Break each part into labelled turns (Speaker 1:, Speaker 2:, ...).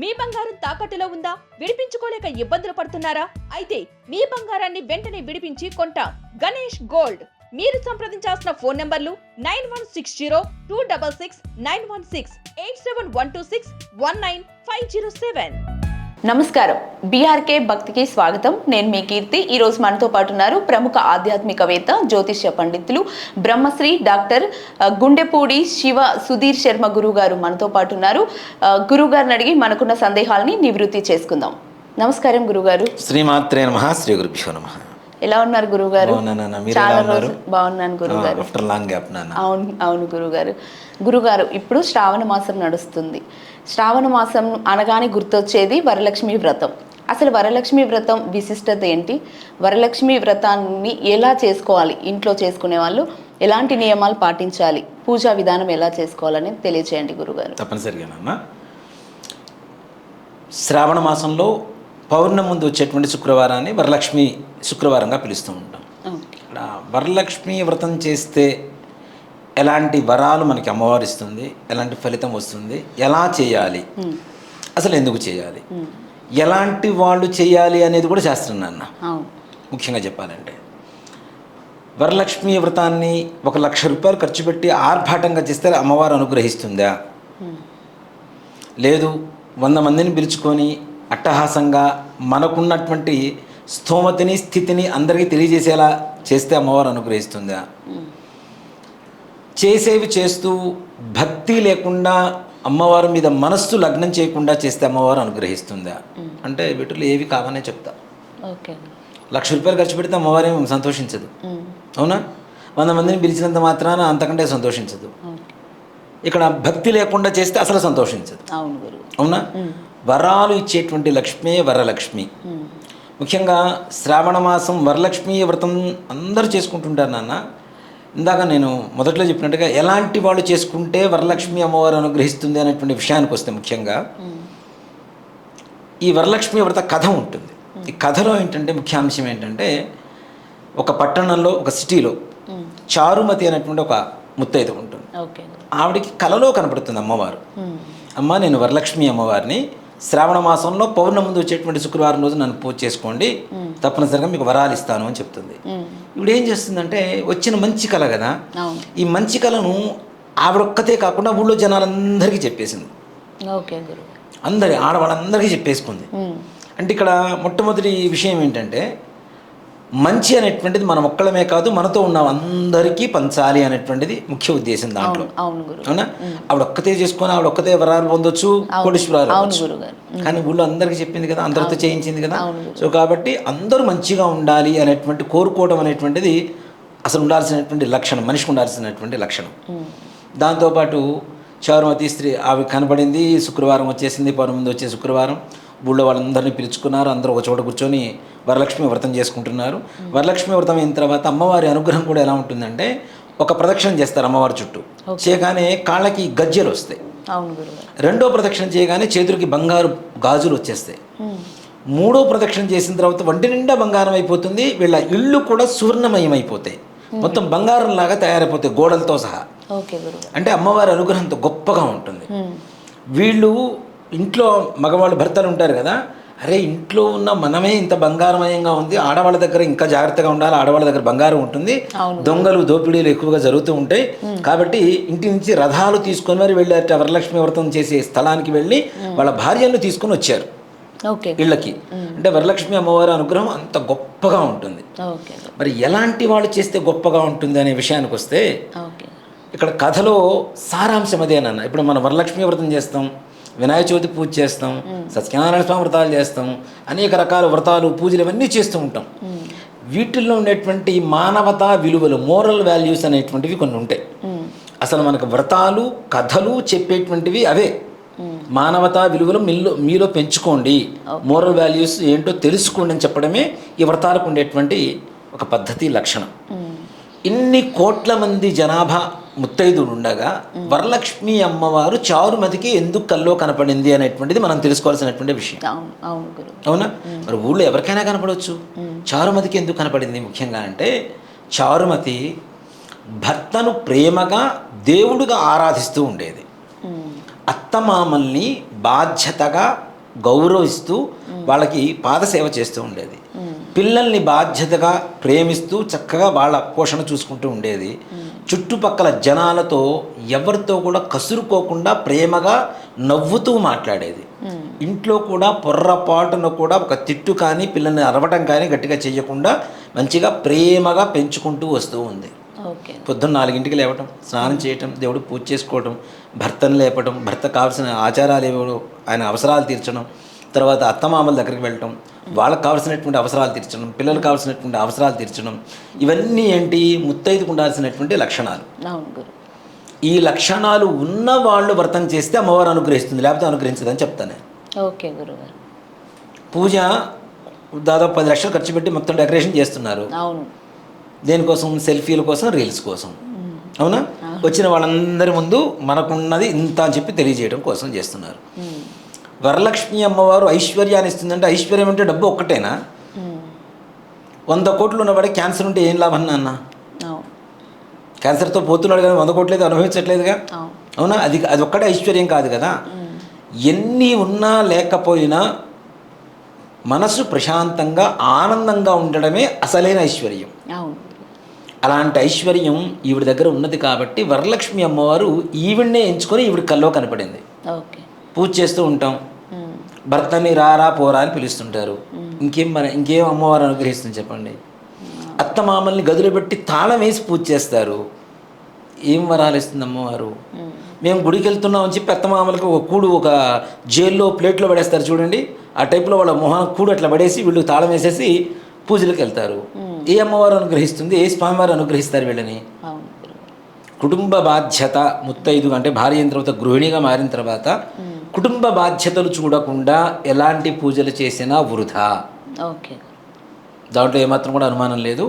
Speaker 1: మీ బంగారం తాకట్టులో ఉందా? విడిపించుకోలేక ఇబ్బందులు పడుతున్నారా? అయితే మీ బంగారాన్ని వెంటనే విడిపించి కొంటాం. గణేష్ గోల్డ్. మీరు సంప్రదించాల్సిన ఫోన్ నంబర్లు nine one six zero two double six nine one six eight seven one two six one nine five zero seven.
Speaker 2: నమస్కారం. బీఆర్కే భక్తికి స్వాగతం. నేను మీ కీర్తి. ఈ రోజు మనతో పాటు ఉన్నారు ప్రముఖ ఆధ్యాత్మికవేత్త జ్యోతిష్య పండితులు బ్రహ్మశ్రీ డాక్టర్ గుండెపూడి శివ సుధీర్ శర్మ గురువు గారు మనతో పాటు ఉన్నారు. ఆ, గురువు గారిని అడిగి మనకున్న సందేహాలని నివృత్తి చేసుకుందాం. నమస్కారం గురుగారు.
Speaker 3: శ్రీమాత్రే నమ. శ్రీ గురుభ్యో నమ.
Speaker 2: ఎలా ఉన్నారు గురువు గారు చాలా? రోజు బాగున్నాను గురువు గారు
Speaker 3: ఆఫ్టర్ లాంగ్ గ్యాప్ నాన్న.
Speaker 2: అవును అవును గురుగారు. గురుగారు ఇప్పుడు శ్రావణ మాసం నడుస్తుంది. శ్రావణ మాసం అనగానే గుర్తొచ్చేది వరలక్ష్మి వ్రతం. అసలు వరలక్ష్మి వ్రతం విశిష్టత ఏంటి? వరలక్ష్మి వ్రతాన్ని ఎలా చేసుకోవాలి? ఇంట్లో చేసుకునే వాళ్ళు ఎలాంటి నియమాలు పాటించాలి? పూజా విధానం ఎలా చేసుకోవాలని తెలియచేయండి గురుగారు.
Speaker 3: తప్పనిసరిగా నాన్న. శ్రావణ మాసంలో పౌర్ణమి ముందు వచ్చేటువంటి శుక్రవారాన్ని వరలక్ష్మి శుక్రవారంగా పిలుస్తూ ఉంటాం. ఇక్కడ వరలక్ష్మి వ్రతం చేస్తే ఎలాంటి వరాలు మనకి అమ్మవారు ఇస్తుంది ఎలాంటి ఫలితం వస్తుంది ఎలా చేయాలి అసలు ఎందుకు చేయాలి ఎలాంటి వాళ్ళు చేయాలి అనేది కూడా శాస్త్రం నాన్న. ముఖ్యంగా చెప్పాలంటే. వరలక్ష్మి వ్రతాన్ని ఒక లక్ష రూపాయలు ఖర్చు పెట్టి ఆర్భాటంగా చేస్తే అమ్మవారు అనుగ్రహిస్తుందా? లేదు వంద మందిని పిలుచుకొని అట్టహాసంగా మనకున్నటువంటి స్థోమతిని స్థితిని అందరికీ తెలియజేసేలా చేస్తే అమ్మవారు అనుగ్రహిస్తుందా? చేసేవి చేస్తూ భక్తి లేకుండా అమ్మవారి మీద మనస్సు లగ్నం చేయకుండా చేస్తే అమ్మవారు అనుగ్రహిస్తుందా? అంటే వీటిలో ఏవి కావనే చెప్తా.
Speaker 2: ఓకే.
Speaker 3: లక్ష రూపాయలు ఖర్చు పెడితే అమ్మవారు ఏమి సంతోషించదు అవునా? వంద మందిని పిలిచినంత మాత్రాన అంతకంటే సంతోషించదు. ఇక్కడ భక్తి లేకుండా చేస్తే అసలు సంతోషించదు.
Speaker 2: అవును
Speaker 3: వరాలు ఇచ్చేటువంటి లక్ష్మే వరలక్ష్మి. ముఖ్యంగా శ్రావణ మాసం వరలక్ష్మి వ్రతం అందరూ చేసుకుంటుంటారు నాన్న. ఇందాక నేను మొదట్లో చెప్పినట్టుగా ఎలాంటి వాళ్ళు చేసుకుంటే వరలక్ష్మి అమ్మవారు అనుగ్రహిస్తుంది అనేటువంటి విషయానికి వస్తే ముఖ్యంగా ఈ వరలక్ష్మి వ్రత కథ ఉంటుంది. ఈ కథలో ఏంటంటే ముఖ్యాంశం ఏంటంటే ఒక పట్టణంలో ఒక సిటీలో చారుమతి అనేటువంటి ఒక ముత్తైదు ఉంటుంది. ఆవిడికి కలలో కనపడుతుంది అమ్మవారు. అమ్మ నేను వరలక్ష్మి అమ్మవారిని శ్రావణ మాసంలో పౌర్ణమి ముందు వచ్చేటువంటి శుక్రవారం రోజు నన్ను పూజ చేసుకోండి. తప్పనిసరిగా మీకు వరాలు ఇస్తాను అని చెప్తుంది. ఇప్పుడు ఏం చేస్తుందంటే వచ్చిన మంచి కళ కదా. ఈ మంచి కళను ఆవిడొక్కతే కాకుండా ఊళ్ళో జనాలందరికీ చెప్పేసింది. అందరి ఆడవాళ్ళందరికీ చెప్పేసుకుంది. అంటే ఇక్కడ మొట్టమొదటి విషయం ఏంటంటే మంచి అనేటువంటిది మనం ఒక్కళ్ళమే కాదు మనతో ఉన్న అందరికీ పంచాలి అనేటువంటిది ముఖ్య ఉద్దేశం దాంట్లో.
Speaker 2: అవును
Speaker 3: ఆవిడ ఒక్కతే చేసుకొని ఆవిడ ఒక్కతే వరాలు పొందొచ్చు కోటీశ్వరాలు కానీ ఊళ్ళో అందరికీ చెప్పింది కదా అందరితో చేయించింది కదా. సో కాబట్టి అందరూ మంచిగా ఉండాలి అనేటువంటి కోరుకోవడం అనేటువంటిది అసలు ఉండాల్సినటువంటి లక్షణం మనిషికి ఉండాల్సినటువంటి లక్షణం. దాంతోపాటు చారుమతి స్త్రీ ఆవిడ కనబడింది శుక్రవారం వచ్చేసింది పౌర్ణమి వచ్చే శుక్రవారం. ఊళ్ళో వాళ్ళందరినీ పిలుచుకున్నారు అందరూ ఒక చోట కూర్చొని వరలక్ష్మి వ్రతం చేసుకుంటున్నారు. వరలక్ష్మి వ్రతం అయిన తర్వాత అమ్మవారి అనుగ్రహం కూడా ఎలా ఉంటుందంటే ఒక ప్రదక్షిణ చేస్తారు అమ్మవారి చుట్టూ. చేయగానే కాళ్ళకి గజ్జెలు వస్తాయి. రెండో ప్రదక్షిణ చేయగానే చేతులకి బంగారు గాజులు వచ్చేస్తాయి. మూడో ప్రదక్షిణ చేసిన తర్వాత వంటి నిండా బంగారం అయిపోతుంది వీళ్ళ ఇళ్ళు కూడా సువర్ణమయం అయిపోతాయి మొత్తం బంగారం లాగా తయారైపోతాయి గోడలతో సహా. అంటే అమ్మవారి అనుగ్రహంతో గొప్పగా ఉంటుంది. వీళ్ళు ఇంట్లో మగవాళ్ళు భర్తలు ఉంటారు కదా అరే ఇంట్లో ఉన్న మనమే ఇంత బంగారమయంగా ఉంది ఆడవాళ్ళ దగ్గర ఇంకా జాగ్రత్తగా ఉండాలి ఆడవాళ్ళ దగ్గర బంగారం ఉంటుంది. దొంగలు దోపిడీలు ఎక్కువగా జరుగుతూ ఉంటాయి. కాబట్టి ఇంటి నుంచి రథాలు తీసుకొని మరి వెళ్ళారట వరలక్ష్మి వ్రతం చేసే స్థలానికి వెళ్ళి వాళ్ళ భార్యలను తీసుకొని వచ్చారు.
Speaker 2: ఓకే.
Speaker 3: ఇళ్ళకి. అంటే వరలక్ష్మి అమ్మవారి అనుగ్రహం అంత గొప్పగా ఉంటుంది. మరి ఎలాంటి వాళ్ళు చేస్తే గొప్పగా ఉంటుంది అనే విషయానికి వస్తే ఇక్కడ కథలో సారాంశం అదేనన్న ఇప్పుడు మనం వరలక్ష్మి వ్రతం చేస్తాం. వినాయక చవితి పూజ చేస్తాం సత్యనారాయణ స్వామి వ్రతాలు చేస్తాం అనేక రకాల వ్రతాలు పూజలు ఇవన్నీ చేస్తూ ఉంటాం. వీటిల్లో ఉండేటువంటి మానవతా విలువలు మోరల్ వాల్యూస్ అనేటువంటివి కొన్ని ఉంటాయి. అసలు మనకు వ్రతాలు కథలు చెప్పేటువంటివి అవే. మానవతా విలువలు మీలో మీలో పెంచుకోండి. మోరల్ వాల్యూస్ ఏంటో తెలుసుకోండి అని చెప్పడమే ఈ వ్రతాలకు ఉండేటువంటి ఒక పద్ధతి లక్షణం. ఇన్ని కోట్ల మంది జనాభా ముత్తైదులు ఉండగా వరలక్ష్మి అమ్మవారు చారుమతికి ఎందుకు కల్లో కనపడింది అనేటువంటిది మనం తెలుసుకోవాల్సినటువంటి విషయం.
Speaker 2: అవునా
Speaker 3: మరి ఊళ్ళో ఎవరికైనా కనపడవచ్చు చారుమతికి ఎందుకు కనపడింది ముఖ్యంగా అంటే చారుమతి భర్తను ప్రేమగా దేవుడిగా ఆరాధిస్తూ ఉండేది. అత్తమామల్ని బాధ్యతగా గౌరవిస్తూ వాళ్ళకి పాదసేవ చేస్తూ ఉండేది. పిల్లల్ని బాధ్యతగా ప్రేమిస్తూ చక్కగా వాళ్ళ పోషణ చూసుకుంటూ ఉండేది. చుట్టుపక్కల జనాలతో ఎవరితో కూడా కసురుకోకుండా ప్రేమగా నవ్వుతూ మాట్లాడేది. ఇంట్లో కూడా పొర్రపాటున కూడా ఒక తిట్టు కానీ పిల్లల్ని అరవటం కానీ గట్టిగా చేయకుండా మంచిగా ప్రేమగా పెంచుకుంటూ వస్తూ ఉంది. పొద్దున్న నాలుగింటికి లేవటం స్నానం చేయటం దేవుడు పూజ చేసుకోవటం భర్తను లేపటం భర్త కావాల్సిన ఆచారాలు ఏవో ఆయన అవసరాలు తీర్చడం తర్వాత అత్తమామల దగ్గరికి వెళ్ళటం వాళ్ళకి కావాల్సినటువంటి అవసరాలు తీర్చడం పిల్లలకు కావాల్సినటువంటి అవసరాలు తీర్చడం ఇవన్నీ ఏంటి? ముత్తైదుకు ఉండాల్సినటువంటి లక్షణాలు. ఈ లక్షణాలు ఉన్న వాళ్ళు వ్రతం చేస్తే అమ్మవారు అనుగ్రహిస్తుంది లేకపోతే అనుగ్రహించదని చెప్తాను.
Speaker 2: ఓకే గురుగారు.
Speaker 3: పూజ దాదాపు పది లక్షలు ఖర్చు పెట్టి మొత్తం డెకరేషన్ చేస్తున్నారు.
Speaker 2: అవును.
Speaker 3: దేనికోసం? సెల్ఫీల కోసం రీల్స్ కోసం. అవునా? వచ్చిన వాళ్ళందరి ముందు మనకున్నది ఇంత అని చెప్పి తెలియజేయడం కోసం చేస్తున్నారు. వరలక్ష్మి అమ్మవారు ఐశ్వర్యాన్ని ఇస్తుందంటే ఐశ్వర్యం అంటే డబ్బు ఒక్కటేనా. వంద కోట్లు ఉన్నవాడికి క్యాన్సర్ ఉంటే ఏం లాభం నాన్న? క్యాన్సర్తో పోతున్నాడు కానీ వంద కోట్లేదు అనుభవించట్లేదుగా?
Speaker 2: అవును.
Speaker 3: అది అది ఒక్కటే ఐశ్వర్యం కాదు కదా? ఎన్ని ఉన్నా లేకపోయినా మనసు ప్రశాంతంగా ఆనందంగా ఉండడమే అసలైన ఐశ్వర్యం. అలాంటి ఐశ్వర్యం ఈవిడ దగ్గర ఉన్నది కాబట్టి వరలక్ష్మి అమ్మవారు ఈవిడ్నే ఎంచుకొని ఈవిడ కల్లో కనపడింది.
Speaker 2: ఓకే.
Speaker 3: పూజ చేస్తూ ఉంటాం. భర్తని రారా పోరా అని పిలుస్తుంటారు. ఇంకేం మన ఇంకేం అమ్మవారు అనుగ్రహిస్తుంది చెప్పండి? అత్తమామల్ని గదిలో పెట్టి తాళం వేసి పూజ చేస్తారు. ఏం వరాలు ఇస్తుంది అమ్మవారు? మేము గుడికి వెళ్తున్నాం అని చెప్పి అత్తమామలకు ఒక కూడు ఒక జైల్లో ప్లేట్లో పడేస్తారు చూడండి. ఆ టైప్లో వాళ్ళ మొహం కూడు అట్లా పడేసి వీళ్ళు తాళం వేసేసి పూజలకు వెళ్తారు. ఏ అమ్మవారు అనుగ్రహిస్తుంది? ఏ స్వామివారు అనుగ్రహిస్తారు వీళ్ళని? కుటుంబ బాధ్యత ముత్తైదు అంటే భార్య అయిన తర్వాత గృహిణిగా మారిన తర్వాత కుటుంబ బాధ్యతలు చూడకుండా ఎలాంటి పూజలు చేసినా వృధా.
Speaker 2: ఓకే.
Speaker 3: దాంట్లో ఏమాత్రం కూడా అనుమానం లేదు.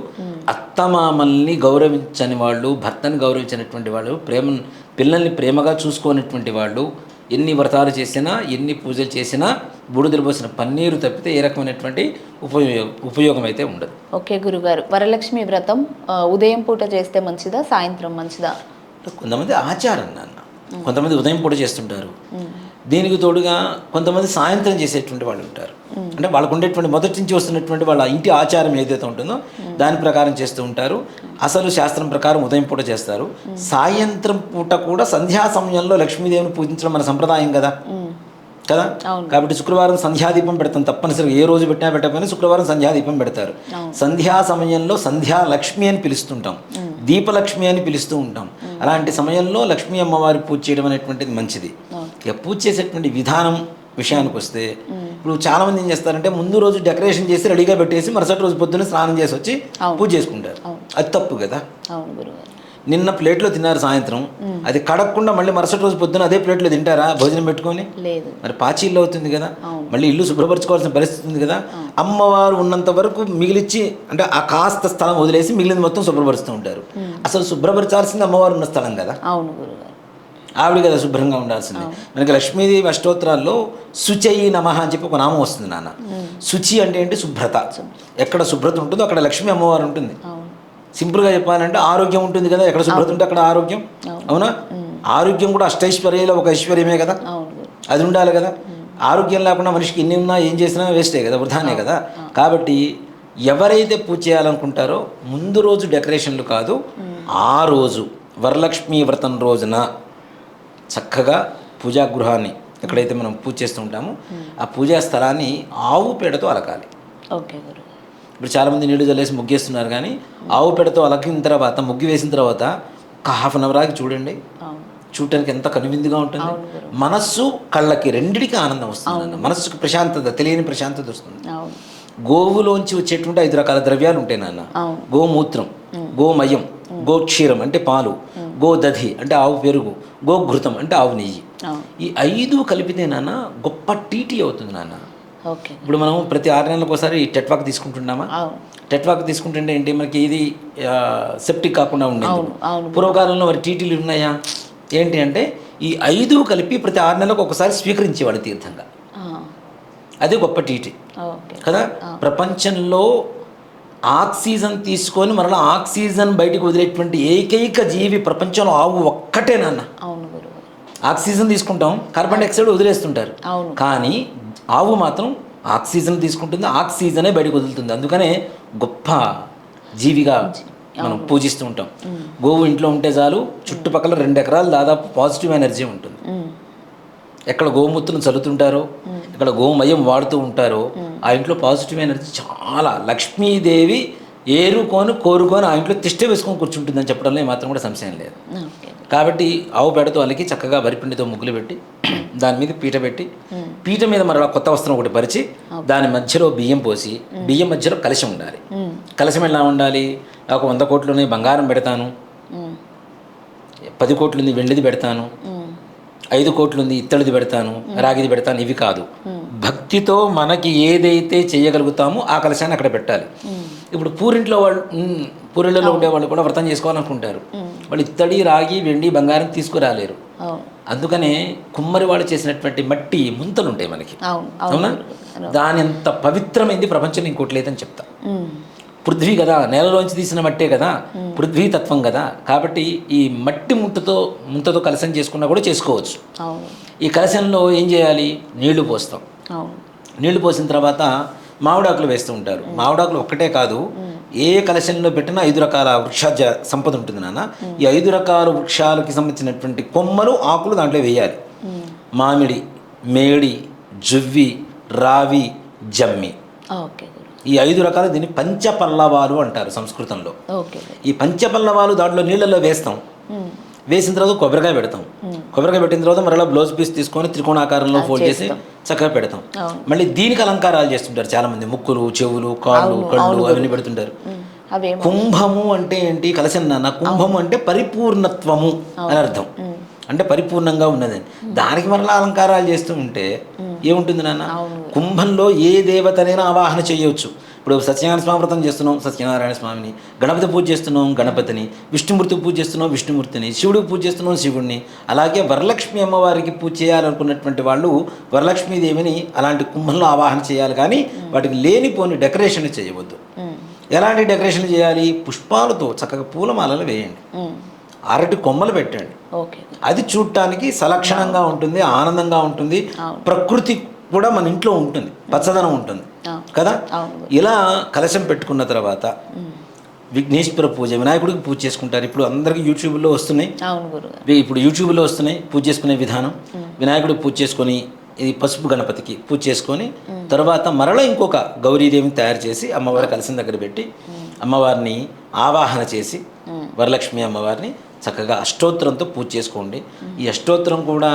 Speaker 3: అత్తమామల్ని గౌరవించని వాళ్ళు భర్తని గౌరవించినటువంటి వాళ్ళు ప్రేమ పిల్లల్ని ప్రేమగా చూసుకోనటువంటి వాళ్ళు ఎన్ని వ్రతాలు చేసినా ఎన్ని పూజలు చేసినా బూడిదలు పోసిన పన్నీరు తప్పితే ఏ రకమైనటువంటి ఉపయోగ ఉపయోగం అయితే ఉండదు.
Speaker 2: ఓకే గురుగారు. వరలక్ష్మి వ్రతం ఉదయం పూట చేస్తే మంచిదా సాయంత్రం మంచిదా?
Speaker 3: కొంతమంది ఆచారం నాన్న. కొంతమంది ఉదయం పూట చేస్తుంటారు. దీనికి తోడుగా కొంతమంది సాయంత్రం చేసేటువంటి వాళ్ళు ఉంటారు. అంటే వాళ్ళకు ఉండేటువంటి మొదటి నుంచి వస్తున్నటువంటి వాళ్ళ ఇంటి ఆచారం ఏదైతే ఉంటుందో దాని ప్రకారం చేస్తూ ఉంటారు. అసలు శాస్త్రం ప్రకారం ఉదయం పూట చేస్తారు. సాయంత్రం పూట కూడా సంధ్యా సమయంలో లక్ష్మీదేవిని పూజించడం మన సంప్రదాయం కదా. కదా? కాబట్టి శుక్రవారం సంధ్యాదీపం పెడతాం తప్పనిసరిగా. ఏ రోజు పెట్టినా పెట్టకపోయినా శుక్రవారం సంధ్యాదీపం పెడతారు. సంధ్యా సమయంలో సంధ్యా లక్ష్మి అని పిలుస్తుంటాం. దీపలక్ష్మి అని పిలుస్తూ ఉంటాం. అలాంటి సమయంలో లక్ష్మీ అమ్మవారి పూజ చేయడం అనేటువంటిది మంచిది. ఇక పూజ చేసేటువంటి విధానం విషయానికి వస్తే ఇప్పుడు చాలా మంది ఏం చేస్తారంటే ముందు రోజు డెకరేషన్ చేసి రెడీగా పెట్టేసి మరుసటి రోజు పొద్దున్న స్నానం చేసి వచ్చి పూజ చేసుకుంటారు. అది తప్పు కదా? నిన్న ప్లేట్లో తిన్నారు సాయంత్రం. అది కడగకుండా మళ్ళీ మరుసటి రోజు పొద్దున అదే ప్లేట్లో తింటారా భోజనం పెట్టుకొని?
Speaker 2: లేదు.
Speaker 3: మరి పాచీల్లో అవుతుంది కదా. మళ్ళీ ఇల్లు శుభ్రపరచుకోవాల్సిన పరిస్థితి ఉంది కదా. అమ్మవారు ఉన్నంత వరకు మిగిలిచ్చి అంటే ఆ కాస్త స్థలం వదిలేసి మిగిలింది మొత్తం శుభ్రపరుస్తూ ఉంటారు. అసలు శుభ్రపరచాల్సింది అమ్మవారు ఉన్న స్థలం కదా.
Speaker 2: అవును
Speaker 3: ఆవిడ కదా శుభ్రంగా ఉండాల్సింది. మనకి లక్ష్మీదేవి అష్టోత్తరాల్లో శుచయి నమః అని చెప్పి ఒక నామం వస్తుంది నాన్న. శుచి అంటే ఏంటి? శుభ్రత. ఎక్కడ శుభ్రత ఉంటుందో అక్కడ లక్ష్మీ అమ్మవారు ఉంటుంది. సింపుల్గా చెప్పాలంటే ఆరోగ్యం ఉంటుంది కదా ఎక్కడ శుభ్రత ఉంటే అక్కడ ఆరోగ్యం. అవునా. ఆరోగ్యం కూడా అష్టైశ్వర్యాలు ఒక ఐశ్వర్యమే కదా. అది ఉండాలి కదా. ఆరోగ్యం లేకుండా మనిషికి ఎన్ని ఉన్నా ఏం చేసినా వేస్టే కదా వృధానే కదా. కాబట్టి ఎవరైతే పూజ చేయాలనుకుంటారో ముందు రోజు డెకరేషన్లు కాదు ఆ రోజు వరలక్ష్మి వ్రతం రోజున చక్కగా పూజా గృహాన్ని ఎక్కడైతే మనం పూజ చేస్తూ ఉంటామో ఆ పూజా స్థలాన్ని ఆవు పేడతో అలకాలి.
Speaker 2: ఓకే గురు.
Speaker 3: ఇప్పుడు చాలామంది నీళ్ళు చల్లేసి ముగ్గేస్తున్నారు కానీ ఆవు పేడతో అలకిన తర్వాత ముగ్గు వేసిన తర్వాత ఒక హాఫ్ అన్ అవర్ ఆగి చూడండి. చూడటానికి ఎంత కనువిందుగా ఉంటుంది. మనస్సు కళ్ళకి రెండిటికి ఆనందం వస్తుంది. మనస్సుకి ప్రశాంతత తెలియని ప్రశాంతత వస్తుంది. గోవులోంచి వచ్చేటువంటి ఐదు రకాల ద్రవ్యాలు ఉంటాయి నాన్న. గోమూత్రం గోమయం గోక్షీరం అంటే పాలు గోదధి అంటే ఆవు పెరుగు గోఘృతం అంటే ఆవు నెయ్యి. ఈ ఐదు కలిపితే నాన్న గొప్ప టీటీ అవుతుంది నాన్న.
Speaker 2: ఓకే.
Speaker 3: ఇప్పుడు మనం ప్రతి ఆరు నెలలకు ఒకసారి టెట్వాక్ తీసుకుంటున్నామా? టెట్వాక్ తీసుకుంటుంటే ఏంటి? మనకి ఇది సెప్టిక్ కాకుండా ఉండేది.
Speaker 2: అవును.
Speaker 3: పూర్వకాలంలో మరి టీటీలు ఉన్నాయా? ఏంటి అంటే ఈ ఐదు కలిపి ప్రతి ఆరు నెలలకు ఒకసారి స్వీకరించేవాడు తీర్థంగా. అదే గొప్ప టీటీ. కదా? ప్రపంచంలో ఆక్సిజన్ తీసుకొని మరలా ఆక్సిజన్ బయటకు వదిలేటువంటి ఏకైక జీవి ప్రపంచంలో ఆవు
Speaker 2: గురువు.
Speaker 3: ఆక్సిజన్ తీసుకుంటాం కార్బన్ డైఆక్సైడ్ వదిలేస్తుంటారు. కానీ ఆవు మాత్రం ఆక్సిజన్ తీసుకుంటుంది ఆక్సిజనే బయటకు వదులుతుంది. అందుకనే గొప్ప జీవిగా మనం పూజిస్తూ ఉంటాం. గోవు ఇంట్లో ఉంటే చాలు చుట్టుపక్కల రెండు ఎకరాలు దాదాపు పాజిటివ్ ఎనర్జీ ఉంటుంది. ఎక్కడ గోమూత్రం చల్లుతుంటారో ఎక్కడ గోమయం వాడుతూ ఉంటారో ఆ ఇంట్లో పాజిటివ్ ఎనర్జీ చాలా. లక్ష్మీదేవి ఏరుకొని కోరుకొని ఆ ఇంట్లో తిష్ట వేసుకొని కూర్చుంటుందని చెప్పడంలో ఏమాత్రం కూడా సంశయం లేదు. కాబట్టి ఆవు పేడతో అలికి చక్కగా వరిపిండితో ముగ్గులు పెట్టి దాని మీద పీట పెట్టి పీట మీద మరలా కొత్త వస్త్రం ఒకటి పరిచి దాని మధ్యలో బియ్యం పోసి బియ్యం మధ్యలో కలశం ఉండాలి. కలశం ఎలా ఉండాలి? ఒక వంద కోట్లుని బంగారం పెడతాను. పది కోట్లుంది వెండిది పెడతాను. ఐదు కోట్లుంది ఇత్తడిది పెడతాను. రాగిది పెడతాను. ఇవి కాదు. భక్తితో మనకి ఏదైతే చేయగలుగుతామో ఆ కలశాన్ని అక్కడ పెట్టాలి. ఇప్పుడు పూరింట్లో వాళ్ళు పూరిళ్ళలో ఉండే వాళ్ళు కూడా వ్రతం చేసుకోవాలనుకుంటారు. వాళ్ళు ఇత్తడి రాగి వెండి బంగారం తీసుకురాలేరు. అందుకనే కుమ్మరి వాళ్ళు చేసినటువంటి మట్టి ముంతలు ఉంటాయి మనకి.
Speaker 2: అవును
Speaker 3: దాని అంత పవిత్రమైంది ప్రపంచంలో ఇంకోటి లేదని చెప్తా. పృథ్వీ కదా నేలలోంచి తీసిన మట్టే కదా పృథ్వీ తత్వం కదా. కాబట్టి ఈ మట్టి ముంతతో ముంతతో కలశం చేసుకున్నా కూడా చేసుకోవచ్చు. ఈ కలశంలో ఏం చేయాలి? నీళ్ళు పోస్తాం. నీళ్ళు పోసిన తర్వాత మామిడాకులు వేస్తూ ఉంటారు. మామిడాకులు ఒక్కటే కాదు ఏ కలశంలో పెట్టినా ఐదు రకాల వృక్షాజ సంపద ఉంటుంది నాన్న. ఈ ఐదు రకాల వృక్షాలకి సంబంధించినటువంటి కొమ్మలు ఆకులు దాంట్లో వేయాలి. మామిడి మేడి జువ్వి రావి జమ్మి. ఈ ఐదు రకాలు దీన్ని పంచపల్లవాలు అంటారు సంస్కృతంలో. ఈ పంచపల్లవాలు దాంట్లో నీళ్ళలో వేస్తాం. వేసిన తర్వాత కొబ్బరికాయ పెడతాం. కొబ్బరికాయ పెట్టిన తర్వాత మరలా బ్లౌజ్ పీస్ తీసుకొని త్రికోణాకారంలో ఫోల్డ్ చేసి చక్కగా పెడతాం. మళ్ళీ దీనికి అలంకారాలు చేస్తుంటారు చాలా మంది ముక్కులు చెవులు కాళ్ళు కళ్ళు అవన్నీ పెడుతుంటారు. కుంభము అంటే ఏంటి? కలశం నాన్న. కుంభము అంటే పరిపూర్ణత్వము అని అర్థం. అంటే పరిపూర్ణంగా ఉన్నదని. దానికి మరలా అలంకారాలు చేస్తూ ఉంటే ఏముంటుంది నాన్న? కుంభంలో ఏ దేవతనైనా ఆవాహన చేయవచ్చు. ఇప్పుడు సత్యనారాయణ స్వామి వ్రతం చేస్తున్నాం సత్యనారాయణ స్వామిని. గణపతి పూజ చేస్తున్నాం గణపతిని. విష్ణుమూర్తి పూజ చేస్తున్నాం విష్ణుమూర్తిని. శివుడికి పూజ చేస్తున్నాం శివుడిని. అలాగే వరలక్ష్మి అమ్మవారికి పూజ చేయాలనుకున్నటువంటి వాళ్ళు వరలక్ష్మీదేవిని అలాంటి కుంభంలో ఆవాహన చేయాలి. కానీ వాటికి లేనిపోని డెకరేషన్ చేయవద్దు. ఎలాంటి డెకరేషన్ చేయాలి? పుష్పాలతో చక్కగా పూలమాలలు వేయండి. అరటి కొమ్మలు పెట్టండి. అది చూడటానికి సలక్షణంగా ఉంటుంది ఆనందంగా ఉంటుంది. ప్రకృతి కూడా మన ఇంట్లో ఉంటుంది పచ్చదనం ఉంటుంది. కదా. ఇలా కలశం పెట్టుకున్న తర్వాత విఘ్నేశ్వర పూజ వినాయకుడికి పూజ చేసుకుంటారు. ఇప్పుడు అందరికీ యూట్యూబ్లో వస్తున్నాయి. ఇప్పుడు యూట్యూబ్లో వస్తున్నాయి పూజ చేసుకునే విధానం. వినాయకుడికి పూజ చేసుకొని ఇది పసుపు గణపతికి పూజ చేసుకొని తర్వాత మరలా ఇంకొక గౌరీదేవిని తయారు చేసి అమ్మవారి కలసం దగ్గర పెట్టి అమ్మవారిని ఆవాహన చేసి వరలక్ష్మి అమ్మవారిని చక్కగా అష్టోత్తరంతో పూజ చేసుకోండి. ఈ అష్టోత్తరం కూడా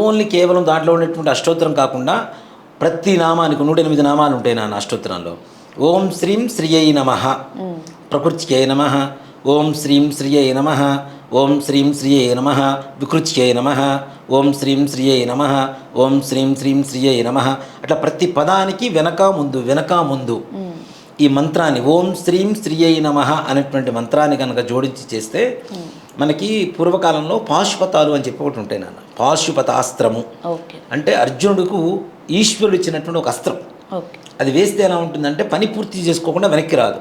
Speaker 3: ఓన్లీ కేవలం దాంట్లో ఉండేటువంటి అష్టోత్తరం కాకుండా ప్రతి నామానికి నూట ఎనిమిది నామాలు ఉంటాయి నా అష్టోత్తరంలో. ఓం శ్రీం శ్రీయై నమ. ప్రకృత్యై నమ. ఓం శ్రీం శ్రీయై నమ. ఓం శ్రీం శ్రీయై నమ. వికృత్యై నమ. ఓం శ్రీం శ్రీయై నమ. ఓం శ్రీం శ్రీం శ్రీయై నమ. అట్లా ప్రతి పదానికి వెనక ముందు వెనక ముందు ఈ మంత్రాన్ని ఓం శ్రీం శ్రీయై నమ అనేటువంటి మంత్రాన్ని కనుక జోడించి చేస్తే మనకి పూర్వకాలంలో పాశుపతాలు అని చెప్పి ఒకటి ఉంటాయి నాన్న. పాశుపతాస్త్రము
Speaker 2: ఓకే.
Speaker 3: అంటే అర్జునుడికు ఈశ్వరుడు ఇచ్చినటువంటి ఒక అస్త్రం. అది వేస్తే ఎలా ఉంటుందంటే పని పూర్తి చేసుకోకుండా వెనక్కి రాదు.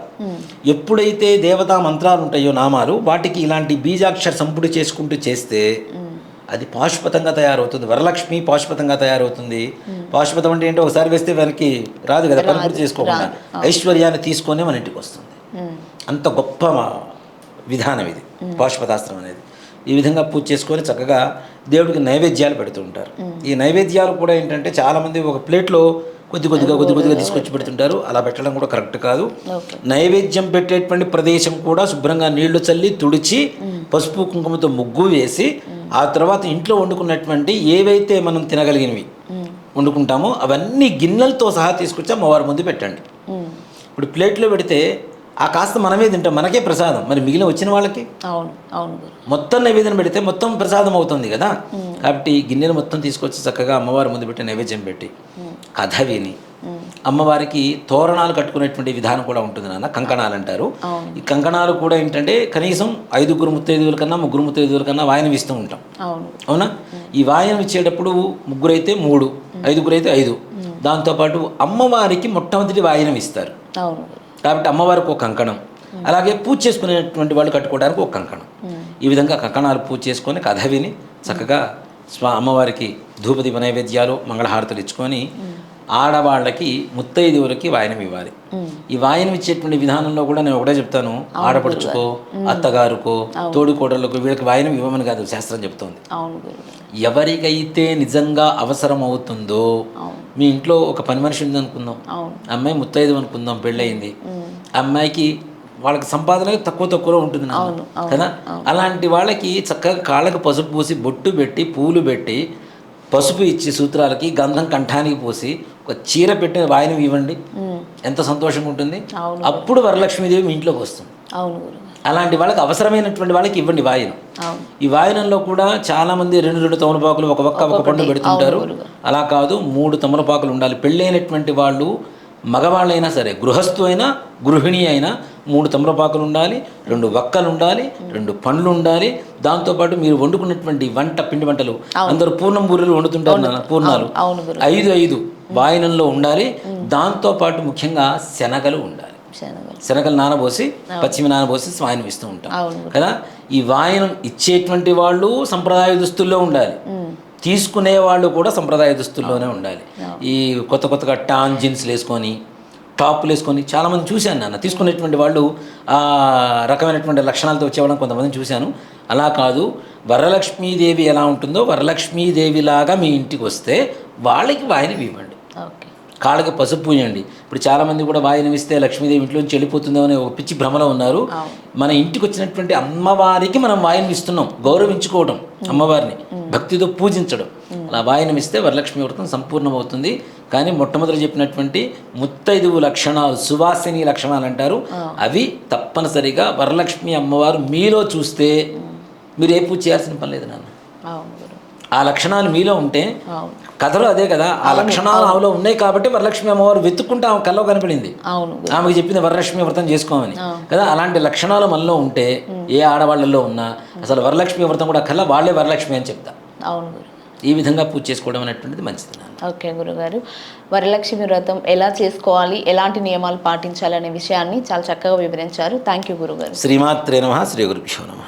Speaker 3: ఎప్పుడైతే దేవతా మంత్రాలు ఉంటాయో నామాలు వాటికి ఇలాంటి బీజాక్షర సంపుడు చేసుకుంటూ చేస్తే అది పాశుపతంగా తయారవుతుంది. వరలక్ష్మి పాశుపతంగా తయారవుతుంది. పాశుపతం అంటే ఏంటో ఒకసారి వేస్తే వెనక్కి రాదు కదా పని పూర్తి చేసుకోకుండా. ఐశ్వర్యాన్ని తీసుకొనే మన ఇంటికి వస్తుంది. అంత గొప్ప విధానం ఇది పాశుపతాస్త్రం అనేది. ఈ విధంగా పూజ చేసుకొని చక్కగా దేవుడికి నైవేద్యాలు పెడుతూ ఉంటారు. ఈ నైవేద్యాలు కూడా ఏంటంటే చాలామంది ఒక ప్లేట్లో కొద్ది కొద్దిగా కొద్ది కొద్దిగా తీసుకొచ్చి పెడుతుంటారు. అలా పెట్టడం కూడా కరెక్ట్ కాదు. నైవేద్యం పెట్టేటువంటి ప్రదేశం కూడా శుభ్రంగా నీళ్ళు చల్లి తుడిచి పసుపు కుంకుమతో ముగ్గు వేసి ఆ తర్వాత ఇంట్లో వండుకున్నటువంటి ఏవైతే మనం తినగలిగినవి వండుకుంటామో అవన్నీ గిన్నెలతో సహా తీసుకొచ్చి అమ్మవారి ముందు పెట్టండి. ఇప్పుడు ప్లేట్లో పెడితే ఆ కాస్త మనమే తింటాం. మనకే ప్రసాదం. మరి మిగిలిన వచ్చిన వాళ్ళకి?
Speaker 2: అవును. అవును
Speaker 3: మొత్తం నైవేద్యం పెడితే మొత్తం ప్రసాదం అవుతుంది కదా? కాబట్టి గిన్నెలు మొత్తం తీసుకొచ్చి చక్కగా అమ్మవారి ముందు పెట్టి నైవేద్యం పెట్టి కథ విని అమ్మవారికి తోరణాలు కట్టుకునేటువంటి విధానం కూడా ఉంటుంది నాన్న. కంకణాలు అంటారు. ఈ కంకణాలు కూడా ఏంటంటే కనీసం ఐదుగురు ముత్తైదువుల కన్నా ముగ్గురు ముత్తైదువుల కన్నా వాయనం ఇస్తూ ఉంటాం.
Speaker 2: అవును.
Speaker 3: ఈ వాయనం ఇచ్చేటప్పుడు ముగ్గురైతే మూడు ఐదుగురైతే ఐదు. దాంతోపాటు అమ్మవారికి మొట్టమొదటి వాయనం ఇస్తారు. కాబట్టి అమ్మవారికి ఒక కంకణం. అలాగే పూజ చేసుకునేటువంటి వాళ్ళు కట్టుకోవడానికి ఒక కంకణం. ఈ విధంగా కంకణాలు పూజ చేసుకొని కథ విని చక్కగా స్వా అమ్మవారికి ధూపదీప నైవేద్యాలు మంగళహారతులు ఇచ్చుకొని ఆడవాళ్ళకి ముత్తైదువులకి వాయనం ఇవ్వాలి. ఈ వాయనం ఇచ్చేటువంటి విధానంలో కూడా నేను ఒకటే చెప్తాను. ఆడపడుచుకో అత్తగారుకో తోడుకోడళ్ళకు వీళ్ళకి వాయనం ఇవ్వమని కాదు శాస్త్రం చెప్తోంది. ఎవరికైతే నిజంగా అవసరం అవుతుందో మీ ఇంట్లో ఒక పని మనిషి ఉంది అనుకుందాం అమ్మాయి ముత్తైదు అనుకుందాం పెళ్ళయింది. అమ్మాయికి వాళ్ళకి సంపాదన తక్కువ తక్కువలో ఉంటుంది. కదా? అలాంటి వాళ్ళకి చక్కగా కాళ్ళకి పసుపు పూసి బొట్టు పెట్టి పూలు పెట్టి పసుపు ఇచ్చి సూత్రాలకి గంధం కంఠానికి పోసి ఒక చీర పెట్టిన వాయనం ఇవ్వండి. ఎంత సంతోషంగా ఉంటుంది. అప్పుడు వరలక్ష్మీదేవి మీ ఇంట్లోకి వస్తుంది.
Speaker 2: అవును
Speaker 3: అలాంటి వాళ్ళకి అవసరమైనటువంటి వాళ్ళకి ఇవ్వండి వాయనం. ఈ వాయనంలో కూడా చాలా మంది రెండు రెండు తమలపాకులు ఒక ఒక్క ఒక పండు పెడుతుంటారు. అలా కాదు మూడు తమలపాకులు ఉండాలి. పెళ్ళైనటువంటి వాళ్ళు మగవాళ్ళైనా సరే గృహస్థు అయినా గృహిణి అయినా మూడు తమలపాకులు ఉండాలి రెండు వక్కలు ఉండాలి రెండు పండ్లు ఉండాలి. దాంతోపాటు మీరు వండుకున్నటువంటి వంట పిండి వంటలు అందరూ పూర్ణం బూరెలు వండుతుంటారు పూర్ణాలు. ఐదు ఐదు వాయనంలో ఉండాలి. దాంతోపాటు ముఖ్యంగా శనగలు ఉండాలి.
Speaker 2: శనగలు.
Speaker 3: నానబోసి పచ్చిమి నానబోసి వాయనం ఇస్తూ ఉంటాం. కదా? ఈ వాయనం ఇచ్చేటువంటి వాళ్ళు సంప్రదాయ దుస్తుల్లో ఉండాలి. తీసుకునే వాళ్ళు కూడా సంప్రదాయ దుస్తుల్లోనే ఉండాలి. ఈ కొత్త కొత్తగా టాన్ జీన్స్లు వేసుకొని టాప్లు వేసుకొని చాలామంది చూశాను నాన్న. తీసుకునేటువంటి వాళ్ళు ఆ రకమైనటువంటి లక్షణాలతో వచ్చేవాళ్ళని కొంతమందిని చూశాను. అలా కాదు వరలక్ష్మీదేవి ఎలా ఉంటుందో వరలక్ష్మీదేవిలాగా మీ ఇంటికి వస్తే వాళ్ళకి వాయనం ఇవ్వండి. కాళ్ళకి పసుపు పూయండి. ఇప్పుడు చాలామంది కూడా వాయనం ఇస్తే లక్ష్మీదేవి ఇంట్లోంచి వెళ్ళిపోతుందో అనే ఒక పిచ్చి భ్రమలో ఉన్నారు. మన ఇంటికి వచ్చినటువంటి అమ్మవారికి మనం వాయనం ఇస్తున్నాం. గౌరవించుకోవడం అమ్మవారిని. భక్తితో పూజించడం. అలా వాయనం ఇస్తే వరలక్ష్మి వ్రతం సంపూర్ణమవుతుంది. కానీ మొట్టమొదటి చెప్పినటువంటి ముత్తైదువు లక్షణాలు సువాసిని లక్షణాలు అంటారు. అవి తప్పనిసరిగా వరలక్ష్మి అమ్మవారు మీలో చూస్తే మీరు ఏ పూజ చేయాల్సిన పని లేదు నాన్న. ఆ లక్షణాలు మీలో ఉంటే కథలో అదే కదా ఆ లక్షణాలు ఆమెలో ఉన్నాయి కాబట్టి వరలక్ష్మి అమ్మవారు వెతుక్కుంటే ఆమె కల్లో కనపడింది ఆమెకు చెప్పింది వరలక్ష్మి వ్రతం చేసుకోమని. కదా అలాంటి లక్షణాలు మనలో ఉంటే ఏ ఆడవాళ్ళలో ఉన్నా అసలు వరలక్ష్మి వ్రతం కూడా కల్లా వాళ్ళే వరలక్ష్మి అని చెప్తా.
Speaker 2: అవును
Speaker 3: ఈ విధంగా పూజ చేసుకోవడం అనేటువంటిది మంచిది.
Speaker 2: ఓకే గురుగారు. వరలక్ష్మి వ్రతం ఎలా చేసుకోవాలి ఎలాంటి నియమాలు పాటించాలి అనే విషయాన్ని చాలా చక్కగా వివరించారు. థ్యాంక్ యూ గురుగారు.
Speaker 3: శ్రీమాత్రే నమ శ్రీ గురుభ్యో నమ.